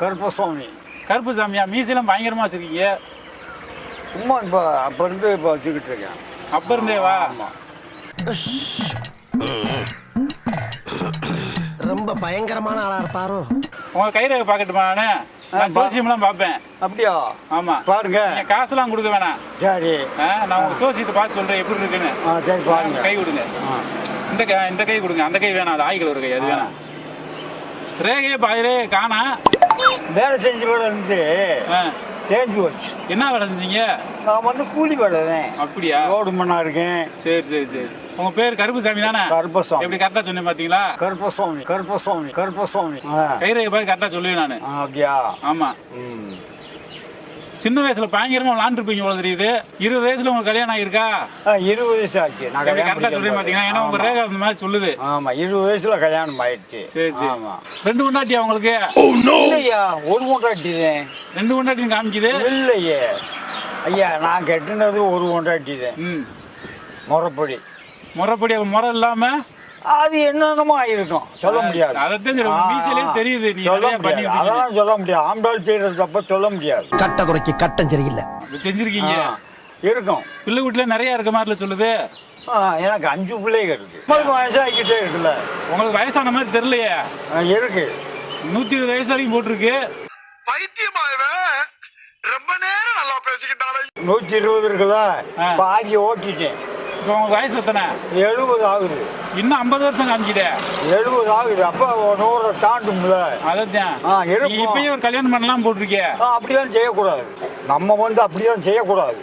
கருப்பசுவாமி கருப்பு சாமியா மீசையெல்லாம் பயங்கரமா வச்சிருக்கீங்க. சும்மா இப்போ அப்போ இருந்து இப்போ வச்சுக்கிட்டு இருக்கேன். அப்ப இருந்தே வா ஆமாம் ரொம்ப பயங்கரமான ஆளா இருப்பாரோ. உங்க கைரேகை பாக்கட்டுமா நானு? நான் ஜோசியம்லாம் பார்ப்பேன். அப்படியா? ஆமா. பாருங்க. நீங்க காசுலாம் கொடுக்க வேணாம். சரி. ஆ, நான் உங்க ஜோசியத்தை பார்த்து சொல்றேன் எப்படி இருக்குன்னு. ஆ சரி பாருங்க. கை கொடுங்க. ஆ. இந்த கை இந்த கை கொடுங்க. அந்த கை வேணாம். அது ஆய்கள் ஒரு கை அது வேணாம். ரேகையே பாயிரே காணா. வேலை செஞ்ச இருந்து தேஞ்சு வச்சு என்ன வேலை செஞ்சீங்க? நான் வந்து கூலி வேலை தான். அப்படியா? ரோடு மண்ணா இருக்கேன். சரி சரி சரி. உங்க பேர் கருப்புசாமி தானே? கருப்பசுவாமி எப்படி கரெக்டா சொன்னேன் பாத்தீங்களா? கருப்பசுவாமி கருப்பசுவாமி ஆ. கைரேகை பார்த்து கரெக்டா சொல்லுவேன் நானு. அப்படியா? ஆமா. சின்ன வயசுல பயங்கரமா விளாண்டுருப்பீங்க போல தெரியுது. இருபது வயசுல உங்களுக்கு கல்யாணம் ஆகிருக்கா இருபது வயசு ஆச்சு. நான் கரெக்டா முடிக்கும் பாத்தீங்கன்னா ஏன்னா உங்க. ரேகை அந்த மாதிரி சொல்லுது. ஆமா இருபது வயசுல கல்யாணம் ஆயிடுச்சு. சரி சரி. ஆமா. ரெண்டு கொண்டாட்டியா உங்களுக்கு? இல்லையா ஒரு கொண்டாட்டிதேன் ரெண்டு கொண்டாட்டின்னு காமிக்குது. இல்லையே. ஐயா நான் கட்டினது ஒரு கொண்டாட்டிதேன் ம். முறைப்படி. முறைப்படி முறை இல்லாம? அது என்னென்னமோ ஆயிருக்கும். சொல்ல முடியாது. தெரியுது நீ சொல்ல முடியாது. அதெல்லாம் சொல்ல முடியாது. ஆம்பாள் செய்யறது தப்ப சொல்ல முடியாது. கட்ட குறைக்கு கட்டம் சரியில்லை. செஞ்சிருக்கீங்க. இருக்கும். பிள்ளை வீட்டுல நிறைய இருக்க மாதிரில சொல்லுது. எனக்கு அஞ்சு பிள்ளைங்க இருக்கு. உங்களுக்கு வயசாகிக்கிட்டே இருக்குல்ல. உங்களுக்கு வயசான மாதிரி தெரியலையே. இருக்கு. நூத்தி இருபது வயசு வரைக்கும் போட்டிருக்கு. நூற்றி இருபது இருக்குல்ல. பாதி ஓட்டிட்டேன். இப்போ உங்களுக்கு வயசு எத்தனை? எழுபது ஆகுது. இன்னும் ஐம்பது வருஷம் காமிக்குதே எழுபது ஆகுது. அப்ப நூறை தாண்டும்ல. அதான். நீ இப்பயும் ஒரு கல்யாணம் பண்ணலாம் போட்டிருக்கே ஆ, அப்படிலாம் செய்யக்கூடாது. நம்ம வந்து அப்படிலாம் செய்யக்கூடாது.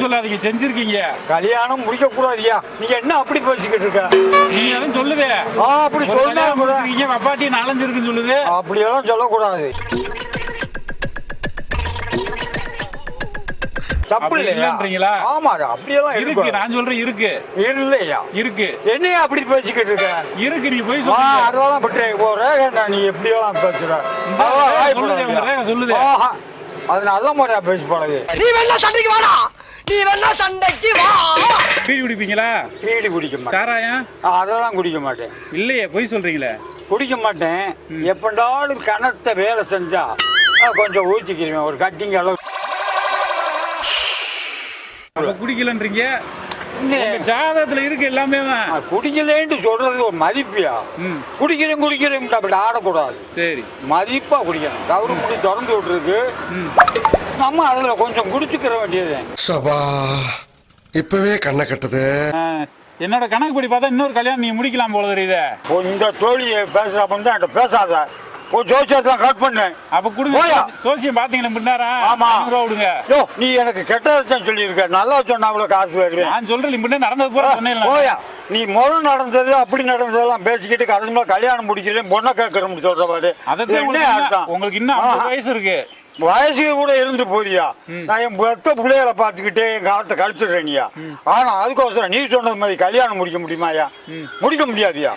சொல்லாதீங்க. செஞ்சிருக்கீங்க. கல்யாணம் முடிக்க கூடாதியா நீங்க என்ன அப்படி பேசிக்கிட்டு இருக்க? நீங்க அதான் சொல்லுதே. அப்படி முடிச்சிருக்கீங்க. அப்பாட்டி நாலஞ்சு இருக்குன்னு சொல்லுது. அப்படியெல்லாம் சொல்லக்கூடாது. தப்பு இல்லைன்றீங்களா? ஆமாடா அப்படியெல்லாம் இருக்கு இருக்கு நான் சொல்றேன் இருக்கு. இல்லையா? இருக்கு. என்னையா அப்படி பேசிக்கிட்டு இருக்க? இருக்கு நீ போய் ஆ, சொல்லுங்க. அதெல்லாம் பட்டு போற நீ எப்படியெல்லாம் பேசுற? ரேகை சொல்லுதே, ரேகை சொல்லுதே. அது நல்ல முறையா பேசி பழகு. நீ வேணா சண்டைக்கு வாடா. நீ வேணா சண்டைக்கு வா. பீடி குடிப்பீங்களா? பீடி குடிக்க மாட்டேன். சாராயம்? ஆ, அதெல்லாம் குடிக்க மாட்டேன். இல்லையே பொய் சொல்றீங்களே. குடிக்க மாட்டேன். எப்பண்டாலும் கணத்த வேலை செஞ்சா கொஞ்சம் ஊற்றிக்கிறேன் ஒரு கட்டிங் அளவு குடிக்கலன்றீங்க? ஜாதகத்துல இருக்கு எல்லாமே ஆ, குடிக்கலேன்ட்டு சொல்றது ஒரு மதிப்பியா? ம். குடிக்கிறேன் குடிக்கிறேன் அப்படி ஆடக்கூடாது. சரி. மதிப்பா குடிக்கணும். தவறு முடி திறந்து விட்டுருக்கு. ம். நம்ம அதுல கொஞ்சம் குடிச்சுக்கிற வேண்டியது. சபா இப்பவே கண்ணை கட்டுது. ஆ, என்னோட கணக்கு படி பார்த்தா இன்னொரு கல்யாணம் நீ முடிக்கலாம் போல தெரியுதே. இந்த தோழி பேசுறப்ப தான் என்கிட்ட பேசாத. ஓ ஜோசியத்தான் கட் பண்ணு. அப்ப கொடுங்க போயா. சோசியம் பாத்தீங்களா முன்னாரா? ஆமா. விடுங்க யோ நீ எனக்கு கெட்டதான் சொல்லியிருக்க. நல்லா சொன்னா அவ்வளோ காசு வருவேன் நான் சொல்றேன் முன்னே நடந்தது பூரா சொன்னேன் நீ முதல் நடந்தது அப்படி நடந்ததெல்லாம் பேசிக்கிட்டு கடைசியில் கல்யாணம் முடிக்கிறேன் பொண்ணை கேட்கறோம்னு சொல்ற பாரு. உங்களுக்கு இன்னும். வயசு இருக்கு. வயசு கூட இருந்து போதியா நான் என் பெத்த பிள்ளைகளை பார்த்துக்கிட்டே என் காலத்தை கழிச்சிடுறேனியா ஆனா அதுக்கோசரம் நீ சொன்னது மாதிரி கல்யாணம் முடிக்க முடியுமாயா? முடிக்க முடியாதியா?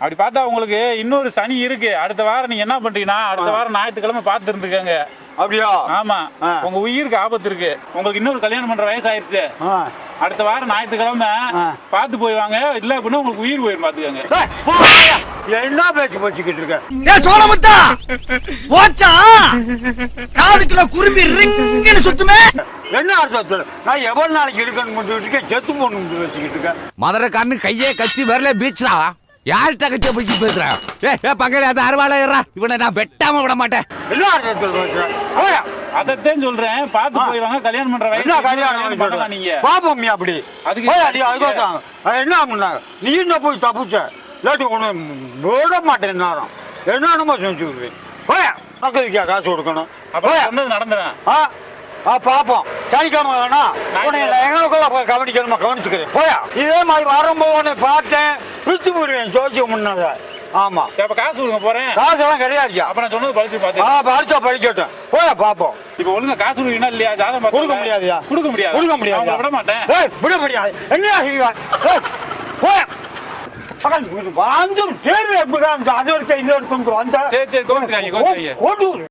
அப்படி பார்த்தா உங்களுக்கு இன்னொரு சனி இருக்கு. அடுத்த வாரம் நீங்க என்ன பண்றீங்கன்னா அடுத்த வாரம் ஞாயிற்றுக்கிழமை பார்த்து இருந்துக்கங்க அப்படியா? ஆமா. உங்க உயிருக்கு ஆபத்து இருக்கு. உங்களுக்கு இன்னொரு கல்யாணம் பண்ற வயசு ஆயிருச்சு ஆ. அடுத்த வாரம் ஞாயிற்றுக்கிழமை. பார்த்து போய் வாங்க. இல்ல அப்படின்னா உங்களுக்கு உயிர் போயிரும் பாத்துக்கங்க. என்ன பேச்சு பேசிக்கிட்டு இருக்க? ஏ சோழமுத்தா! போச்சா? காதுக்குள்ள குரும்பி ரிங்குன்னு சுத்துமே. என்ன அர்த்தத்தில் நான் எவ்வளவு நாளைக்கு இருக்கணும் செத்து போகணும் வச்சுக்கிட்டு இருக்கேன். மதுரைக்காரனு கையே கத்தி வரல பீச்ரா யார்கிட்ட கத்திய பிடிச்சி பேசுற? ஏ ஏ பக்கத்துல ஏறா. இவனை நான் வெட்டாம விட மாட்டேன். அதைத்தான் சொல்றேன். பார்த்து போய் வாங்க கல்யாணம் பண்ற வயசு கல்யாணம் பண்ணலாம் நீங்க. பாப்போம் அப்படி. அதுக்கு நீ அதுக்கோசம் அது என்ன பண்ணாங்க நீ என்ன போய் தப்புச்ச? இல்லாட்டி உன்னை விட மாட்டேன் நேரம் என்னென்னமோ செஞ்சு விடுவேன் போயா பக்கத்துக்கா காசு கொடுக்கணும். சொன்னது நடந்துடும் ஆ ஆ பாப்போம். சனிக்கிழமை வேணா. உன்னை எங்களுக்குள்ள போய் கவனிக்கணுமா கவனிச்சுக்கிறேன். போயா. இதே மாதிரி வரும்போது உன்னை பார்த்தேன். பிரிச்சு போடுவேன் ஜோசியம் முன்னாத ஆமா. சரி அப்ப காசு கொடுங்க போறேன். காசெல்லாம் கிடையாதுயா. அப்ப நான் சொன்னது பழிச்சு பார்த்து ஆ படிச்சா படிக்கட்டும் போயா பாப்போம். இப்ப ஒழுங்கா காசு கொடுக்கணும் இல்லையா? ஜாதகம் கொடுக்க முடியாதுயா? கொடுக்க முடியாது? கொடுக்க முடியாது விட மாட்டேன். விட முடியாது. என்ன செய்வா? போயா. வந்து தேர்வு எப்படி தான் அது வரைக்கும் இது வரைக்கும் வந்தா? சரி சரி கோவிச்சுக்காங்க கொண்டு